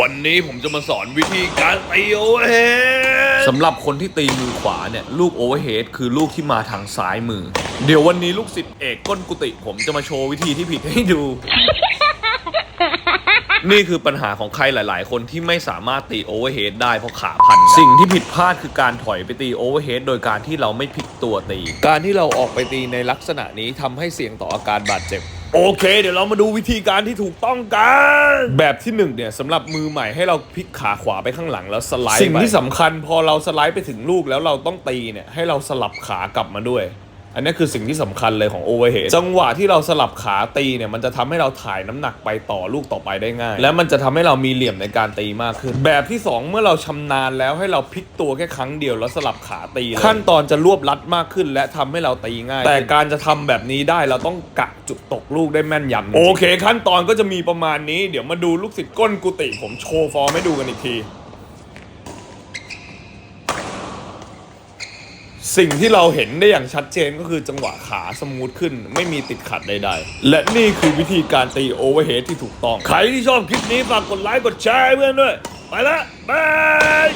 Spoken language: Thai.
วันนี้ผมจะมาสอนวิธีการตีโอเวอร์เฮดสำหรับคนที่ตีมือขวาเนี่ยลูกโอเวอร์เฮดคือลูกที่มาทางซ้ายมือ เดี๋ยววันนี้ลูกศิษย์เอกก้นกุฏิผมจะมาโชว์วิธีที่ผิดให้ดู นี่คือปัญหาของใครหลาย ๆ คนที่ไม่สามารถตีโอเวอร์เฮดได้เพราะขาพันกันสิ่งที่ผิดพลาดคือการถอยไปตีโอเวอร์เฮดโดยการที่เราไม่พลิกตัวตี การที่เราออกไปตีในลักษณะนี้ทำให้เสี่ยงต่ออาการบาดเจ็บ โอเค เดี๋ยวเรามาดูวิธีการที่ถูกต้องกัน แบบที่หนึ่งเนี่ยสำหรับมือใหม่ให้เราพลิกขาขวาไปข้างหลังแล้วสไลด์สิ่งที่สำคัญพอเราสไลด์ไปถึงลูกแล้วเราต้องตีเนี่ยให้เราสลับขากลับมาด้วย อันนี้คือสิ่งที่สำคัญเลยของโอเวอร์เฮดจังหวะที่เราสลับขาตีเนี่ยมันจะทำให้เราถ่ายน้ำหนักไปต่อลูกต่อไปได้ง่าย และมันจะทำให้เรามีเหลี่ยมในการตีมากขึ้น แบบที่สองเมื่อเราชำนาญแล้วให้เราพลิกตัวแค่ครั้งเดียวแล้วสลับขาตีเลยขั้นตอนจะรวบรัดมากขึ้น และทำให้เราตีง่าย แต่การจะทำแบบนี้ได้เราต้องกะจุดตกลูกได้แม่นยำโอเค ขั้นตอนก็จะมีประมาณนี้ เดี๋ยวมาดูลูกศิษย์ก้นกุฏิผมโชว์ฟอร์มให้ดูกันอีกที สิ่งที่เราเห็นได้อย่างชัดเจนก็คือจังหวะขาสมูทขึ้น ไม่มีติดขัดใดๆ และนี่คือวิธีการตีโอเวอร์เฮดที่ถูกต้อง ใครที่ชอบคลิปนี้ฝากกดไลค์กดแชร์เพื่อนด้วย ไปละบาย